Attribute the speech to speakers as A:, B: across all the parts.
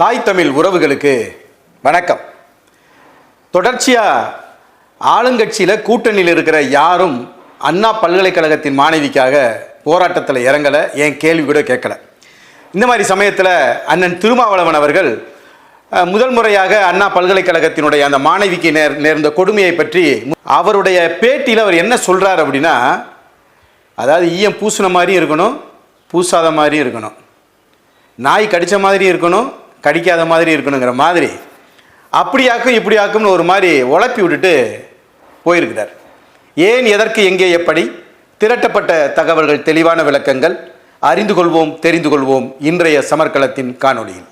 A: தாய் தமிழ் உறவுகளுக்கு வணக்கம். தொடர்ச்சியாக ஆளுங்கட்சியில் கூட்டணியில் இருக்கிற யாரும் அண்ணா பல்கலைக்கழகத்தின் மாணவிக்காக போராட்டத்தில் இறங்கலை. என் கேள்வி கூட கேட்கல. இந்த மாதிரி சமயத்தில் அண்ணன் திருமாவளவன் அவர்கள் முதல் முறையாக அண்ணா பல்கலைக்கழகத்தினுடைய அந்த மாணவிக்கு நேர் நேர்ந்த கொடுமையை பற்றி அவருடைய பேட்டியில் அவர் என்ன சொல்கிறார் அப்படின்னா அதாவது ஈயம் பூசின மாதிரியும் இருக்கணும் பூசாத மாதிரியும் இருக்கணும். நாய் கடித்த மாதிரியும் இருக்கணும் கடிக்காத மாதிரி இருக்கணுங்கிற மாதிரி அப்படியாக்கும் இப்படியாக்கும்னு ஒரு மாதிரி உழப்பி விட்டுட்டு போயிருக்கிறார். ஏன் எதற்கு எங்கே எப்படி? திரட்டப்பட்ட தகவல்கள் தெளிவான விளக்கங்கள். அறிந்து கொள்வோம் தெரிந்து கொள்வோம். இன்றைய சமர்க்களத்தின் காணொளியில்.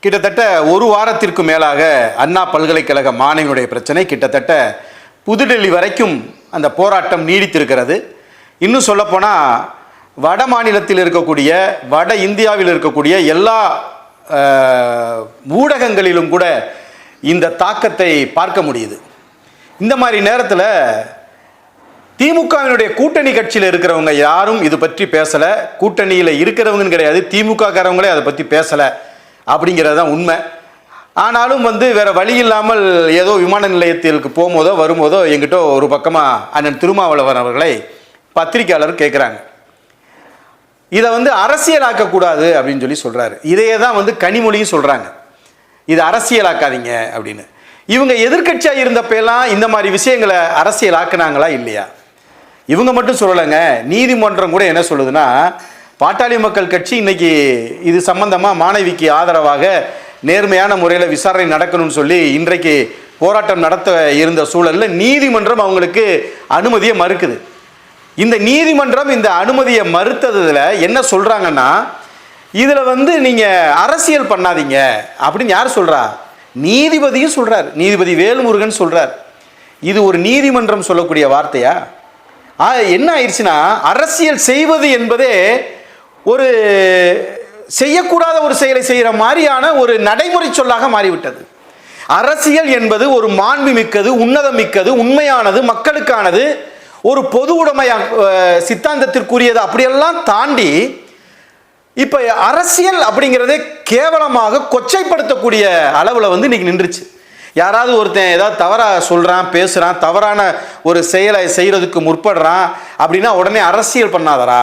A: கிட்டத்தட்ட ஒரு வாரத்திற்கு மேலாக அண்ணா பல்கலைக்கழக மாணவியுடைய பிரச்சனை கிட்டத்தட்ட புதுடெல்லி வரைக்கும் அந்த போராட்டம் நீடித்திருக்கிறது. இன்னும் சொல்லப்போனால் வட மாநிலத்தில் இருக்கக்கூடிய வட இந்தியாவில் இருக்கக்கூடிய எல்லா ஊடகங்களிலும் கூட இந்த தாக்கத்தை பார்க்க முடியுது. இந்த மாதிரி நேரத்தில் திமுகவினுடைய கூட்டணி கட்சியில் இருக்கிறவங்க யாரும் இது பற்றி பேசலை. கூட்டணியில் இருக்கிறவங்கன்னு கிடையாது. திமுகக்காரவங்களே அதை பற்றி பேசலை. அப்படிங்கிறது தான் உண்மை. ஆனாலும் வந்து வேற வழி இல்லாமல் ஏதோ விமான நிலையத்திற்கு போகும்போதோ வரும்போதோ எங்கிட்ட ஒரு பக்கமாக அண்ணன் திருமாவளவன் அவர்களை பத்திரிக்கையாளர் கேட்குறாங்க இதை வந்து அரசியலாக்கக்கூடாது அப்படின்னு சொல்லி சொல்கிறாரு இதையே தான் வந்து கனிமொழியும் சொல்கிறாங்க இது அரசியலாக்காதீங்க அப்படின்னு. இவங்க எதிர்க்கட்சியாக இருந்தப்பெல்லாம் இந்த மாதிரி விஷயங்களை அரசியலாக்குனாங்களா இல்லையா? இவங்க மட்டும் சொல்லலைங்க. நீதிமன்றம் கூட என்ன சொல்லுதுன்னா பாட்டாளி மக்கள் கட்சி இன்னைக்கு இது சம்பந்தமாக மாணவிக்கு ஆதரவாக நேர்மையான முறையில் விசாரணை நடக்கணும்னு சொல்லி இன்றைக்கு போராட்டம் நடத்த இருந்த சூழலில் நீதிமன்றம் அவங்களுக்கு அனுமதியை மறுக்குது. இந்த நீதிமன்றம் இந்த அனுமதியை மறுத்ததுல என்ன சொல்றாங்கன்னா இதுல வந்து நீங்க அரசியல் பண்ணாதீங்க அப்படின்னு யார் சொல்றா? நீதிபதியும் சொல்றார். நீதிபதி வேல்முருகன் சொல்றார். இது ஒரு நீதிமன்றம் சொல்லக்கூடிய வார்த்தையா? என்ன ஆயிடுச்சுன்னா அரசியல் செய்வது என்பதே ஒரு செய்யக்கூடாத ஒரு செயலை செய்கிற மாதிரியான ஒரு நடைமுறை சொல்லாக மாறிவிட்டது. அரசியல் என்பது ஒரு மாண்புமிக்கது உன்னதமிக்கது உன்னதம் மிக்கது உண்மையானது மக்களுக்கானது ஒரு பொது உடைமை சித்தாந்தத்திற்குரியது அப்படியெல்லாம் தாண்டி இப்போ அரசியல் அப்படிங்கிறதே கேவலமாக கொச்சைப்படுத்தக்கூடிய அளவில் வந்து இன்றைக்கி நின்றுச்சு. யாராவது ஒருத்தன் ஏதாவது தவறாக சொல்கிறான் பேசுகிறான் தவறான ஒரு செயலை செய்கிறதுக்கு முற்படுறான் அப்படின்னா உடனே அரசியல் பண்ணாதரா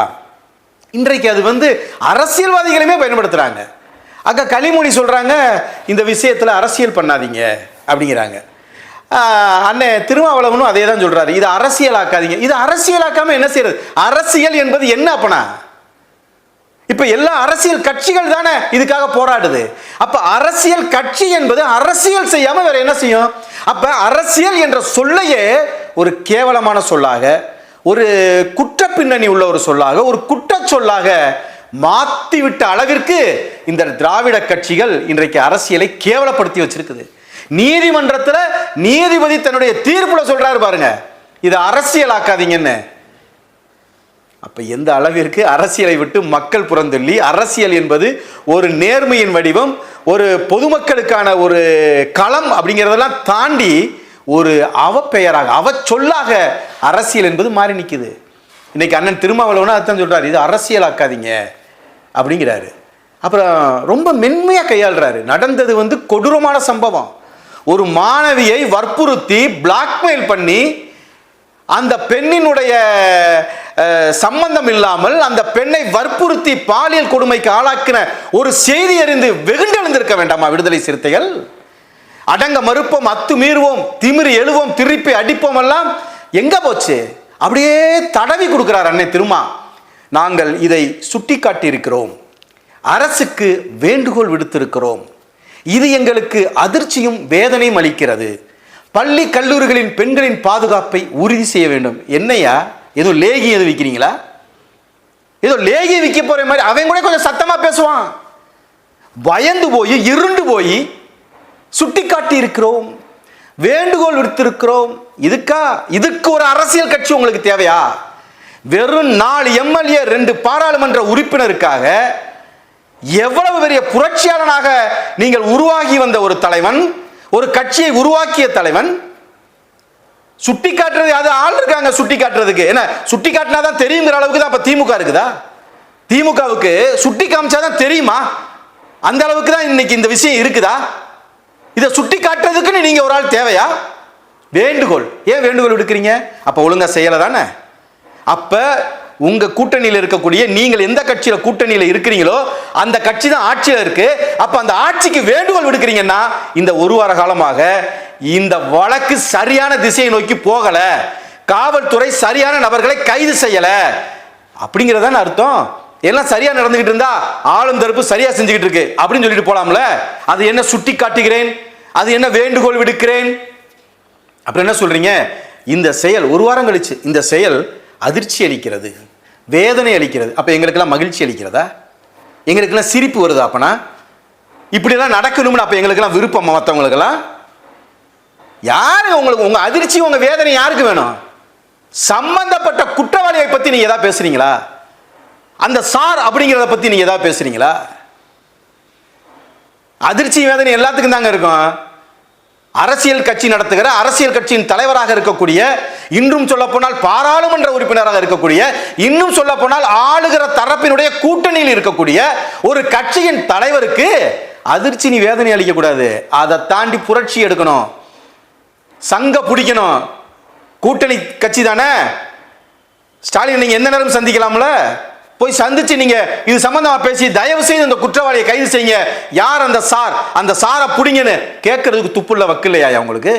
A: இன்றைக்கு அது வந்து அரசியல்வாதிகளுமே பயன்படுத்துகிறாங்க அக்கா களிமொழி சொல்கிறாங்க இந்த விஷயத்தில் அரசியல் பண்ணாதீங்க அப்படிங்கிறாங்க. அண்ணன் திருமாவளவனும் அதே தான் சொல்கிறாரு இது அரசியலாக்காதீங்க. இது அரசியலாக்காமல் என்ன செய்யறது? அரசியல் என்பது என்ன அப்பனா? இப்ப எல்லா அரசியல் கட்சிகள் தானே இதுக்காக போராடுது. அப்ப அரசியல் கட்சி என்பது அரசியல் செய்யாம வேற என்ன செய்யும்? அப்ப அரசியல் என்ற சொல்லையே ஒரு கேவலமான சொல்லாக ஒரு குற்ற பின்னணி உள்ள ஒரு சொல்லாக ஒரு குற்ற சொல்லாக மாத்திவிட்ட அளவிற்கு இந்த திராவிட கட்சிகள் இன்றைக்கு அரசியலை கேவலப்படுத்தி வச்சிருக்குது. நீதிமன்றத்தில் நீதிபதி தன்னுடைய தீர்ப்பில் சொல்றாரு பாருங்க. இதை அரசியலாக்காதீங்கன்னு. அப்ப எந்த அளவிற்கு அரசியலை விட்டு மக்கள் புறந்தள்ளி அரசியல் என்பது ஒரு நேர்மையின் வடிவம் ஒரு பொதுமக்களுக்கான ஒரு களம் அப்படிங்கிறதெல்லாம் தாண்டி ஒரு அவப்பெயராக அவ சொல்லாக அரசியல் என்பது மாறி நிற்குது இன்னைக்கு அண்ணன் திருமாவளவனா அதுதான் சொல்றாரு இது அரசியலாக்காதீங்க அப்படிங்கிறாரு. அப்புறம் ரொம்ப மென்மையாக கையாளுறாரு. நடந்தது வந்து கொடூரமான சம்பவம். ஒரு மாணவியை வற்புறுத்தி பிளாக்மெயில் பண்ணி அந்த பெண்ணினுடைய சம்பந்தம் இல்லாமல் அந்த பெண்ணை வற்புறுத்தி பாலியல் கொடுமைக்கு ஆளாக்கின ஒரு செய்தி அறிந்து வெகுண்டெழுந்திருக்க வேண்டாமா விடுதலை சிறுத்தைகள்? அடங்க மறுப்போம் அத்து மீறுவோம் திமிரி எழுவோம் திருப்பி அடிப்போம் எல்லாம். எங்க போச்சு? அப்படியே தடவி கொடுக்கிறார் அன்னை திருமா. நாங்கள் இதை சுட்டிக்காட்டி இருக்கிறோம் அரசுக்கு வேண்டுகோள் விடுத்திருக்கிறோம். இது எங்களுக்கு அதிர்ச்சியும் வேதனையும் அளிக்கிறது. பள்ளி கல்லூரிகளின் பெண்களின் பாதுகாப்பை உறுதி செய்ய வேண்டும். என்னையா? ஏதோ லேகி எது விற்கிறீங்களா ஏதோ லேகி விற்க போற மாதிரி அவன் கூட கொஞ்சம் சத்தமா பேசுவான். பயந்து போய் இருண்டு போய் சுட்டிக்காட்டி இருக்கிறோம். வேண்டுகோள் விடுத்திருக்கிறோம். இதுக்கா? இதுக்கு ஒரு அரசியல் கட்சி உங்களுக்கு தேவையா? வெறும் நாலு எம்எல்ஏ ரெண்டு பாராளுமன்ற உறுப்பினருக்காக எவ்வளவு பெரிய புரட்சியாளனாக நீங்கள் உருவாகி வந்த ஒரு தலைவன் ஒரு கட்சியை உருவாக்கிய தலைவன் சுட்டி காட்டுறது அது ஆள் இருக்காங்க சுட்டி காட்டுறதுக்கு என்ன சுட்டி காட்டினா தான் தெரியுங்கிற அளவுக்கு தான் இப்போ திமுக இருக்குதா? திமுகவுக்கு சுட்டி காமிச்சாதான் தெரியுமா? அந்த அளவுக்கு தான் இன்னைக்கு இந்த விஷயம் இருக்குதா? இதை சுட்டி காட்டுறதுக்குன்னு நீங்கள் ஒரு ஆள் தேவையா? வேண்டுகோள். ஏன் வேண்டுகோள் விடுக்கிறீங்க? அப்போ ஒழுங்காக செய்யலை தானே? அப்போ உங்க கூட்டணியில் இருக்கக்கூடிய நீங்கள் எந்த கட்சியில கூட்டணியில் இருக்கிறீங்களோ அந்த கட்சி தான் ஆட்சியில் இருக்கு. அப்ப அந்த ஆட்சிக்கு வேண்டுகோள் விடுக்கிறீங்கன்னா இந்த ஒரு வார காலமாக இந்த வழக்கு சரியான திசையை நோக்கி போகல. காவல்துறை சரியான நபர்களை கைது செய்யல. அப்படிங்கறதான அர்த்தம்? எல்லாம் சரியா நடந்துகிட்டு இருந்தா ஆளும் தரப்பு சரியா செஞ்சுக்கிட்டு இருக்கு. அப்படின்னு சொல்லிட்டு போலாம்ல? அது என்ன சுட்டி காட்டுகிறேன்? அது என்ன வேண்டுகோள் விடுக்கிறேன்? அப்புறம் என்ன சொல்றீங்க? இந்த செயல் ஒரு வாரம் கழிச்சு இந்த செயல் அதிர்ச்சி அளிக்கிறது. வேதனை அளிக்கிறது. அப்போ எங்களுக்கெல்லாம் மகிழ்ச்சி அளிக்கிறதா? எங்களுக்கெல்லாம் சிரிப்பு வருதா அப்போனா? இப்படிலாம் நடக்கணும்னு அப்போ எங்களுக்கெல்லாம் விருப்பம் மற்றவங்களுக்கெல்லாம் யாரு உங்களுக்கு உங்கள் அதிர்ச்சி உங்கள் வேதனை யாருக்கு வேணும்? சம்பந்தப்பட்ட குற்றவாளியை பற்றி நீங்கள் எதா பேசுகிறீங்களா அந்த சார் அப்படிங்கிறத பற்றி நீங்கள் எதாவது பேசுகிறீங்களா அதிர்ச்சி வேதனை எல்லாத்துக்கும் தாங்க இருக்கும். அரசியல் கட்சி நடத்துகிற அரசியல் கட்சியின் தலைவராக இருக்கக்கூடிய இன்றும் சொல்ல போனால் பாராளுமன்ற உறுப்பினராக இருக்கக்கூடிய இன்னும் சொல்ல போனால் ஆளுகிற தரப்பினுடைய கூட்டணியில் இருக்கக்கூடிய ஒரு கட்சியின் தலைவருக்கு அதிர்ச்சி நீ வேதனை அளிக்கக்கூடாது. அதை தாண்டி புரட்சி எடுக்கணும். சங்க பிடிக்கணும். கூட்டணி கட்சி தானே? ஸ்டாலின் நீங்க எந்த நேரம் சந்திக்கலாம்ல? போய் சந்திச்சு நீங்க இது சம்பந்தமா பேசி தயவு செய்து அந்த குற்றவாளியை கைது செய்யுங்க. யார் அந்த சார்? அந்த சாரை புடிங்கன்னு கேட்கறதுக்கு துப்புள்ள வக்கில்லையா உங்களுக்கு?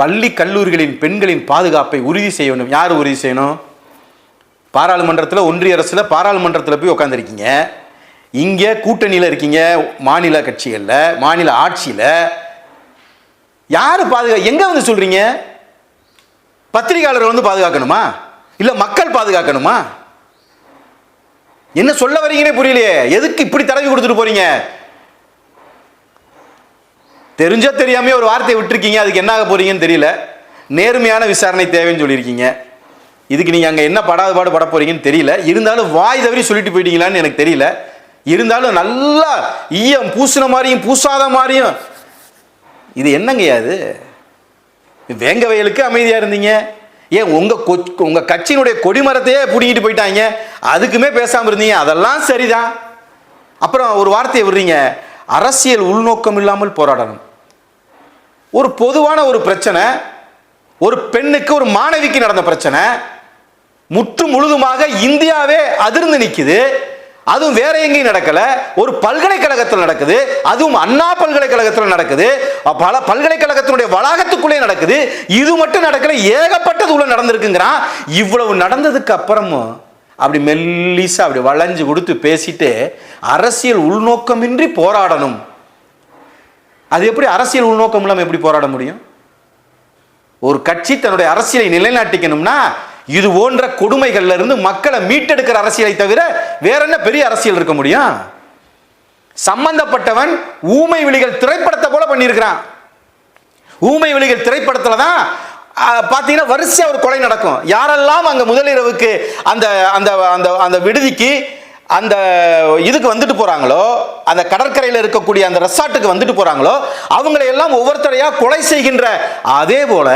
A: பள்ளி கல்லூரிகளின் பெண்களின் பாதுகாப்பை உறுதி செய்யணும் யார் உறுதி செய்யணும்? பாராளுமன்றத்தில் ஒன்றிய அரசில் பாராளுமன்றத்தில் போய் உட்காந்துருக்கீங்க இங்கே கூட்டணியில் இருக்கீங்க மாநில கட்சிகளில் மாநில ஆட்சியில். யார் பாதுகா எங்கே வந்து சொல்கிறீங்க பத்திரிகையாளரை வந்து பாதுகாக்கணுமா? இல்லை மக்கள் பாதுகாக்கணுமா? என்ன சொல்ல வரீங்கன்னே புரியலையே. எதுக்கு இப்படி தடவி கொடுத்துட்டு போறீங்க? தெரிஞ்சோ தெரியாமே ஒரு வார்த்தையை விட்டுருக்கீங்க. அதுக்கு என்ன ஆக போறீங்கன்னு தெரியல. நேர்மையான விசாரணை தேவைன்னு சொல்லியிருக்கீங்க. இதுக்கு நீங்க அங்க என்ன படாத பாடு பட போறீங்கன்னு தெரியல. இருந்தாலும் வாய் தவறி சொல்லிட்டு போயிட்டீங்களான்னு எனக்கு தெரியல. இருந்தாலும் நல்லா ஈயம் பூசின மாதிரியும் பூசாத மாதிரியும். இது என்னங்கய்யா இது? வேங்க வயலுக்கு அமைதியா இருந்தீங்க. ஏன் உங்கள் கொ- உங்கள் கட்சியினுடைய கொடிமரத்தையே பிடிங்கிட்டு போயிட்டாங்க? அதுக்குமே பேசாமல் இருந்தீங்க. அதெல்லாம் சரிதான். அப்புறம் ஒரு வார்த்தையை விடுறீங்க. அரசியல் உள்நோக்கம் இல்லாமல் போராடணும். ஒரு பொதுவான ஒரு பிரச்சனை ஒரு பெண்ணுக்கு ஒரு மாணவிக்கு நடந்த பிரச்சனை முற்று முழுதுமாக இந்தியாவே அதிர்ந்து நிற்குது அதுவும் வேற எங்கேயும் நடக்கல. ஒரு பல்கலைக்கழகத்தில் நடக்குது. அதுவும் அண்ணா பல்கலைக்கழகத்தில் நடக்குது. பல பல்கலைக்கழகத்தினுடைய வளாகத்துக்குள்ளே நடக்குது. இது மட்டும் நடக்கல. ஏகப்பட்டது உள்ள நடந்திருக்குங்கிறான். இவ்வளவு நடந்ததுக்கு அப்புறமும் அப்படி மெல்லிசா அப்படி வளைஞ்சு கொடுத்து பேசிட்டு அரசியல் உள்நோக்கமின்றி போராடணும். அது எப்படி அரசியல் உள்நோக்கம் இல்லாமல் எப்படி போராட முடியும்? ஒரு கட்சி தன்னுடைய அரசியலை நிலைநாட்டிக்கணும்னா இது போன்ற கொடுமைகள்ல இருந்து மக்களை மீட்டெடுக்கிற அரசியலை தவிர வேற என்ன பெரிய அரசியல் இருக்க முடியும்? சம்பந்தப்பட்டவன் ஊமை விழிகள் திரைப்படத்தை போல பண்ணியிருக்கிறான். ஊமை விழிகள் திரைப்படத்தில் தான் பார்த்தீங்கன்னா வரிசையாக ஒரு கொலை நடக்கும். யாரெல்லாம் அங்கே முதலிரவுக்கு அந்த அந்த அந்த அந்த விடுதிக்கு அந்த இதுக்கு வந்துட்டு போகிறாங்களோ அந்த கடற்கரையில் இருக்கக்கூடிய அந்த ரெசார்ட்டுக்கு வந்துட்டு போகிறாங்களோ அவங்களை எல்லாம் கொலை செய்கின்ற அதே போல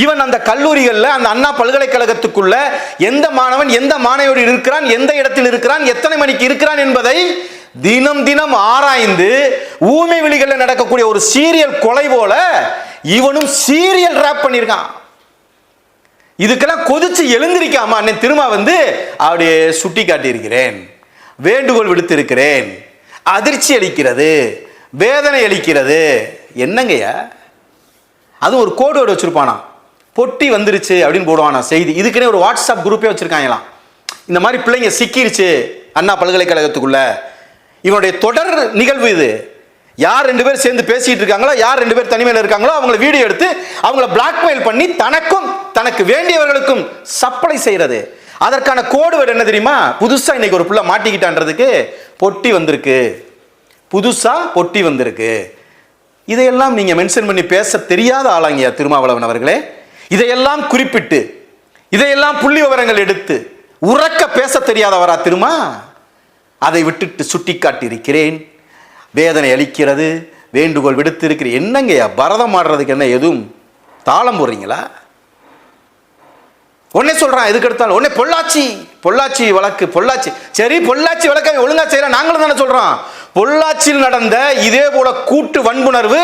A: இவன் அந்த கல்லூரிகளில் அந்த அண்ணா பல்கலைக்கழகத்துக்குள்ள எந்த மாணவன் எந்த மாணவியோடு இருக்கிறான் எந்த இடத்தில் இருக்கிறான் எத்தனை மணிக்கு இருக்கிறான் என்பதை தினம் தினம் ஆராய்ந்து ஊமை விழிகளில் நடக்கக்கூடிய ஒரு சீரியல் கொலை போல இவனும் சீரியல் ரேப் பண்ணியிருக்கான். இதுக்கெல்லாம் கொதிச்சு எழுந்திருக்காமா? அண்ணன் திரும்ப வந்து அப்படியே சுட்டி காட்டியிருக்கிறேன். வேண்டுகோள் விடுத்திருக்கிறேன். அதிர்ச்சி அளிக்கிறது. வேதனை அளிக்கிறது. என்னங்கய்யா? அது ஒரு கோடு வச்சுருப்பானா வச்சிருப்பானா பொட்டி வந்துருச்சு அப்படின்னு போடுவானா செய்தி. இதுக்குன்னே ஒரு வாட்ஸ்அப் குரூப்பே வச்சுருக்காங்களாம். இந்த மாதிரி பிள்ளைங்க சிக்கிருச்சு அண்ணா பல்கலைக்கழகத்துக்குள்ள. இவனுடைய தொடர் நிகழ்வு இது. யார் ரெண்டு பேர் சேர்ந்து பேசிட்டு இருக்காங்களோ யார் ரெண்டு பேர் தனிமையில் இருக்காங்களோ அவங்கள வீடியோ எடுத்து அவங்கள பிளாக்மெயில் பண்ணி தனக்கும் தனக்கு வேண்டியவர்களுக்கும் சப்ளை செய்யறது. அதற்கான கோடு வேர்டு என்ன தெரியுமா? புதுசா இன்னைக்கு ஒரு புள்ள மாட்டிக்கிட்டான்றதுக்கு பொட்டி வந்திருக்கு. புதுசா பொட்டி வந்திருக்கு. இதையெல்லாம் நீங்க மென்ஷன் பண்ணி பேச தெரியாத ஆளாங்கயா திருமாவளவன் அவர்களே. இதையெல்லாம் குறிப்பிட்டு இதையெல்லாம் புள்ளி விவரங்கள் எடுத்து உறக்க பேச தெரியாதவரா திருமா? அதை விட்டுட்டு சுட்டி காட்டியிருக்கிறேன் வேதனை அளிக்கிறது வேண்டுகோள் விடுத்திருக்கிற என்னங்கய்யா பரதம் ஆடுறதுக்கு என்ன எதுவும் தாளம் போடுறீங்களா? உடனே சொல்கிறான் எதுக்கு எடுத்தாலும். உடனே பொள்ளாச்சி பொள்ளாச்சி வழக்கு பொள்ளாச்சி. சரி பொள்ளாச்சி வழக்கை ஒழுங்கா செய்யற நாங்களும் தானே சொல்கிறோம் பொள்ளாச்சியில் நடந்த இதே போல கூட்டு வன்புணர்வு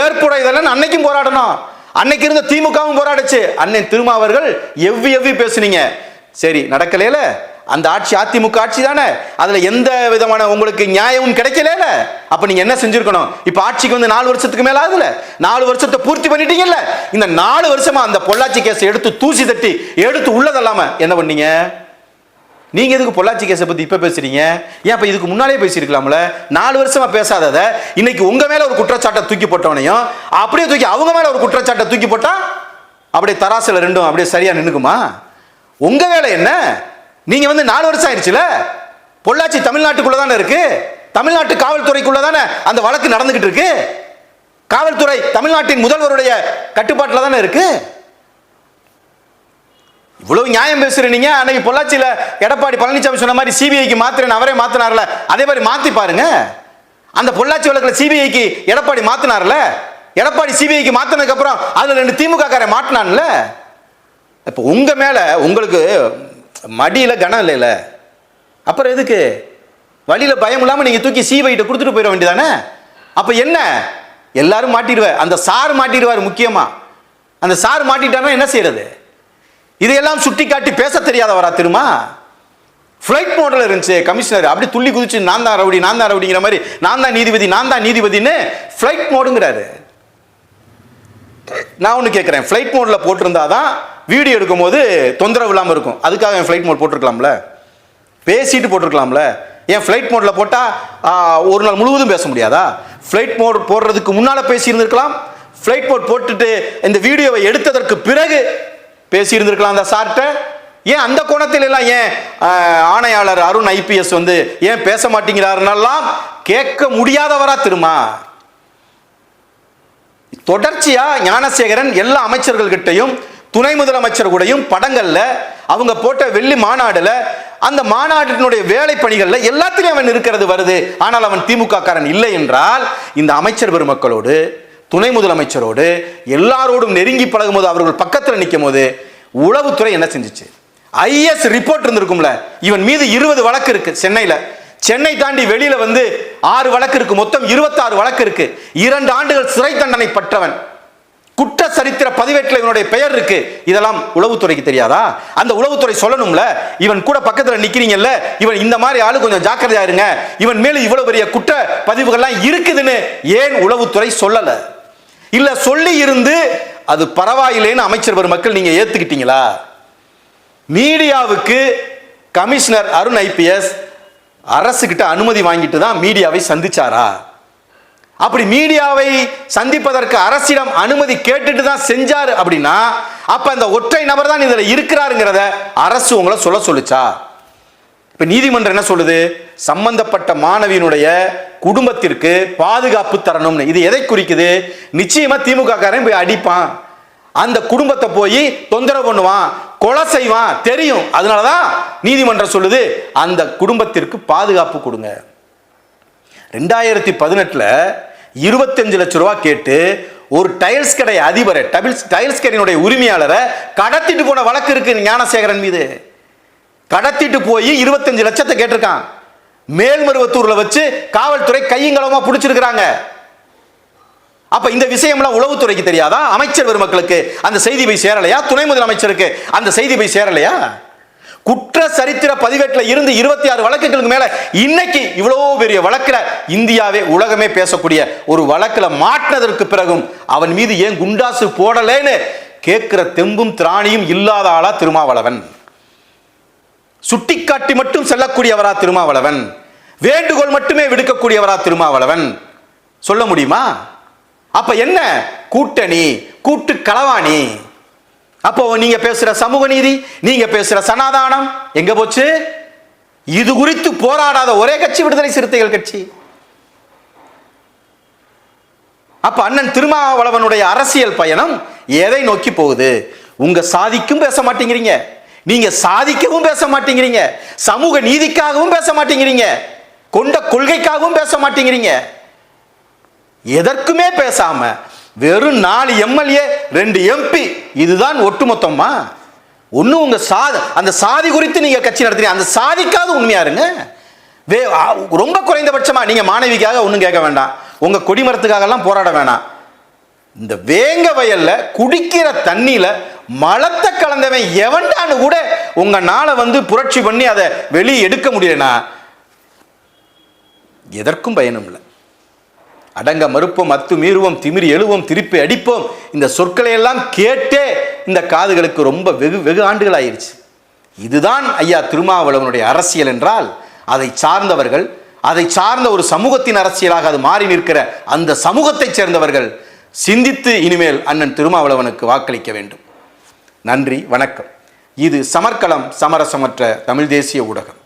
A: ஏற்புடையதெல்லாம் அன்னைக்கும் போராடணும். அன்னைக்கு இருந்த திமுகவும் போராடுச்சு. அன்னை திருமாவர்கள் எவ்வி எவ்வி பேசுனீங்க? சரி நடக்கலையில? அந்த ஆட்சி அதிமுக ஆட்சி தானே? அதுல எந்த விதமான உங்களுக்கு நியாயமும் கிடைக்கல அப்ப நீங்க என்ன செஞ்சிருக்கணும்? இப்ப ஆட்சிக்கு வந்து நாலு வருஷத்துக்கு மேல ஆகுதுல? நாலு வருஷத்தை பூர்த்தி பண்ணிட்டீங்கல்ல? இந்த நாலு வருஷமா அந்த பொள்ளாச்சி கேஸ் எடுத்து தூசி தட்டி எடுத்து உள்ளதல்லாம என்ன பண்ணீங்க? நீங்க எதுக்கு பொள்ளாச்சி கேஸை பத்தி இப்ப பேசுறீங்க? ஏன் இப்போ இதுக்கு முன்னாலே பேசியிருக்கலாம்ல? நாலு வருஷமா பேசாதத இன்னைக்கு உங்க மேல ஒரு குற்றச்சாட்டை தூக்கி போட்டவனையும் அப்படியே தூக்கி அவங்க மேல ஒரு குற்றச்சாட்டை தூக்கி போட்டா அப்படியே தராசில் ரெண்டும் அப்படியே சரியா நின்னுக்குமா? உங்க வேலை என்ன? நீங்க வந்து நாலு வருஷம் ஆயிடுச்சுல பொள்ளாச்சி தமிழ்நாட்டுக்குள்ள தானே இருக்கு? தமிழ்நாட்டு காவல்துறைக்குள்ள தானே அந்த வழக்கு நடந்துகிட்டு இருக்கு? காவல்துறை தமிழ்நாட்டின் முதல்வருடைய கட்டுப்பாட்டில் தானே இருக்குது இவ்வளவு நியாயம் பேசுறீங்க. அன்னைக்கு பொள்ளாச்சியில எடப்பாடி பழனிசாமி சொன்ன மாதிரி சிபிஐக்கு மாத்திரேன் அவரே மாத்தினார்ல. அதே மாதிரி மாத்தி பாருங்க. அந்த பொள்ளாச்சி வழக்கில் சிபிஐக்கு எடப்பாடி மாத்தினார்ல? எடப்பாடி சிபிஐக்கு மாத்தினதுக்கு அப்புறம் அதுல ரெண்டு திமுக காரை மாட்டினான்ல? இப்போ உங்க மேல உங்களுக்கு மடியில கனம் இல்லைல்ல அப்புறம் எதுக்கு? வழியில பயம் இல்லாம நீங்க தூக்கி சிபிஐட்ட கொடுத்துட்டு போயிட வேண்டியதானே? அப்ப என்ன? எல்லாரும் மாட்டிடுவார் அந்த சார் மாட்டிடுவார் முக்கியமா. அந்த சார் மாட்டிட்டாருன்னா என்ன செய்யறது இதையெல்லாம் சுட்டி காட்டி பேச தெரியாதவரா திருமா ஃப்ளைட் மோடில் இருந்துச்சு கமிஷனர் அப்படி துள்ளி குதிச்சு நான் தான் ரவுடி நான் தான் ரவுடிங்கிற மாதிரி நான் தான் நீதிபதி நான் தான் நீதிபதின்னு ஃப்ளைட் மோடுங்கிறாரு நான் ஒன்று கேட்குறேன் ஃப்ளைட் மோடில் போட்டிருந்தா தான் வீடியோ எடுக்கும்போது தொந்தரவு இல்லாமல் இருக்கும். அதுக்காக என் ஃப்ளைட் மோட் போட்டிருக்கலாம்ல? பேசிட்டு போட்டிருக்கலாம்ல? ஏன் ஃப்ளைட் மோடில் போட்டால் ஒரு நாள் முழுவதும் பேச முடியாதா? ஃப்ளைட் மோட் போடுறதுக்கு முன்னால் பேசியிருந்திருக்கலாம். ஃப்ளைட் மோட் போட்டுட்டு இந்த வீடியோவை எடுத்ததற்கு பிறகு பேசியிருந்திருக்கலாம் அந்த சார்கிட்ட ஏன் அந்த கோணத்தில் எல்லாம் ஏன் ஆணையாளர் அருண் ஐபிஎஸ் வந்து ஏன் பேச மாட்டேங்கிறாருன்னெல்லாம் கேட்க முடியாதவரா திருமா? தொடர்ச்சியா ஞானசேகரன் எல்லா அமைச்சர்கள்கிட்டையும் துணை முதலமைச்சர் கூடயும் படங்கள்ல அவங்க போட்ட வெள்ளி மாநாடுல அந்த மாநாட்டினுடைய வேலை பணிகள்ல எல்லாத்திலையும் அவன் இருக்கிறது வருது. ஆனால் அவன் திமுக காரன் இல்லை என்றால் இந்த அமைச்சர் பெருமக்களோடு துணை முதலமைச்சரோடு எல்லாரோடும் நெருங்கி பழகும் போது அவர்கள் பக்கத்தில் நிற்கும் போது உளவுத்துறை என்ன செஞ்சிச்சு? ஐஎஸ் ரிப்போர்ட் இருந்திருக்கும்ல இவன் மீது இருபது வழக்கு இருக்கு சென்னையில். சென்னை தாண்டி வெளியில வந்து ஆறு வழக்கு இருக்கு மொத்தம் இருபத்தாறு வழக்கு இருக்கு. இரண்டு ஆண்டுகள் சிறை தண்டனை பற்றவன். குற்ற சரித்திர பதிவேட்டில் இவனுடைய பெயர் இருக்கு. இதெல்லாம் உளவுத்துறைக்கு தெரியாதா? அந்த உளவுத்துறை சொல்லணும்ல இவன் கூட பக்கத்தில் நிக்கிறீங்கல்ல இவன் இந்த மாதிரி ஆளு கொஞ்சம் ஜாக்கிரதையா இருங்க. இவன் மேலும் இவ்வளவு பெரிய குற்ற பதிவுகள்லாம் இருக்குதுன்னு ஏன் உளவுத்துறை சொல்லலை? இல்ல சொல்லி இருந்து அது பரவாயில்லைன்னு அமைச்சர் பெருமக்கள் நீங்க ஏத்துக்கிட்டீங்களா? மீடியாவுக்கு கமிஷனர் அருண் ஐபிஎஸ் அரசுக்கிட்ட அனுமதி வாங்கிட்டு தான் மீடியாவை சந்திச்சாரா? அப்படி மீடியாவை சந்திப்பதற்கு அரசிடம் அனுமதி கேட்டுட்டு தான் செஞ்சாரு அப்படின்னா அப்ப அந்த ஒற்றை நபர் தான் இதுல இருக்கிறாருங்கிறத அரசு உங்களை சொல்ல சொல்லுச்சா? இப்போ நீதிமன்றம் என்ன சொல்லுது? சம்பந்தப்பட்ட மாணவியினுடைய குடும்பத்திற்கு பாதுகாப்பு தரணும்னு. இது எதை குறிக்குது? நிச்சயமா திமுக காரன் போய் அடிப்பான். அந்த குடும்பத்தை போய் தொந்தரவு பண்ணுவான் கொலை செய்வான் தெரியும். அதனாலதான் நீதிமன்றம் சொல்லுது அந்த குடும்பத்திற்கு பாதுகாப்பு கொடுங்க. ரெண்டாயிரத்தி பதினெட்டுல இருபத்தஞ்சு லட்ச ரூபா கேட்டு ஒரு டைல்ஸ் கடை அதிபரை டபிள்ஸ் டைல்ஸ் கடையினுடைய உரிமையாளரை கடத்திட்டு போன வழக்கு இருக்கு ஞானசேகரன் மீது. கடத்திட்டு போய் இருபத்தஞ்சு லட்சத்தை கேட்டிருக்கான். மேல்மருவத்தூர்ல வச்சு காவல்துறை கையங்களமா பிடிச்சிருக்கிறாங்க. அப்ப இந்த விஷயம்லாம் உளவுத்துறைக்கு தெரியாதா? அமைச்சர் பெருமக்களுக்கு. அந்த செய்தி போய் சேரலையா? துணை முதலமைச்சருக்கு. அந்த செய்தி போய் சேரலையா? குற்ற சரித்திர பதிவேட்டில் இருந்து இருபத்தி ஆறு வழக்குகளுக்கு மேல இன்னைக்கு இவ்வளவு பெரிய வழக்கில் இந்தியாவே உலகமே பேசக்கூடிய ஒரு வழக்கில் மாட்டினதற்கு பிறகும் அவன் மீது ஏன் குண்டாசு போடலேன்னு கேட்கிற தெம்பும் திராணியும் இல்லாத ஆளா திருமாவளவன். சுட்டிக்காட்டி மட்டும் செல்லக்கூடியவரா திருமாவளவன். வேண்டுகோள் மட்டுமே விடுக்கக்கூடியவரா திருமாவளவன். சொல்ல முடியுமா? அப்ப என்ன? கூட்டணி கூட்டு களவாணி. அப்போ நீங்க பேசுற சமூக நீதி நீங்க பேசுற சனாதானம் எங்க போச்சு? இது குறித்து போராடாத ஒரே கட்சி விடுதலை சிறுத்தைகள் கட்சி. அப்ப அண்ணன் திருமாவளவனுடைய அரசியல் பயணம் எதை நோக்கி போகுது? உங்க சாதிக்கும் பேச மாட்டேங்கிறீங்க. நீங்க சாதிக்கவும் பேச மாட்டேங்கிறீங்க. சமூக நீதிக்காகவும் பேச மாட்டேங்கிறீங்க. கொண்ட கொள்கைக்காகவும் பேச மாட்டேங்கிறீங்க. எதற்குமே பேசாம வெறும் நாலு எம்எல்ஏ ரெண்டு எம்பி இதுதான் ஒட்டுமொத்தமா? ஒன்றும் உங்க சாதி அந்த சாதி குறித்து நீங்க கட்சி நடத்துறீங்க. அந்த சாதிக்காவது உண்மையா இருங்க. வே ரொம்ப குறைந்தபட்சமா நீங்க மாணவிக்காக ஒன்றும் கேட்க வேண்டாம். உங்க கொடிமரத்துக்காகலாம் போராட வேணாம். இந்த வேங்க வயல்ல குடிக்கிற தண்ணியில மலத்தை கலந்தவன் எவன்டான்னு கூட உங்க நாளை வந்து புரட்சி பண்ணி அதை வெளியே எடுக்க முடியலனா எதற்கும் பயனும் இல்லை. அடங்க மறுப்போம் அத்து மீறுவோம் திமிரி எழுவோம் திருப்பி அடிப்போம். இந்த சொற்களை எல்லாம் கேட்டே இந்த காதுகளுக்கு ரொம்ப வெகு வெகு ஆண்டுகள் ஆயிடுச்சு இதுதான் ஐயா திருமாவளவனுடைய அரசியல் என்றால் அதை சார்ந்தவர்கள் அதை சார்ந்த ஒரு சமூகத்தின் அரசியலாக அது மாறி நிற்கிற அந்த சமூகத்தைச் சேர்ந்தவர்கள் சிந்தித்து இனிமேல் அண்ணன் திருமாவளவனுக்கு வாக்களிக்க வேண்டும். நன்றி வணக்கம். இது சமர்க்களம் சமரசமற்ற தமிழ் தேசிய ஊடகம்.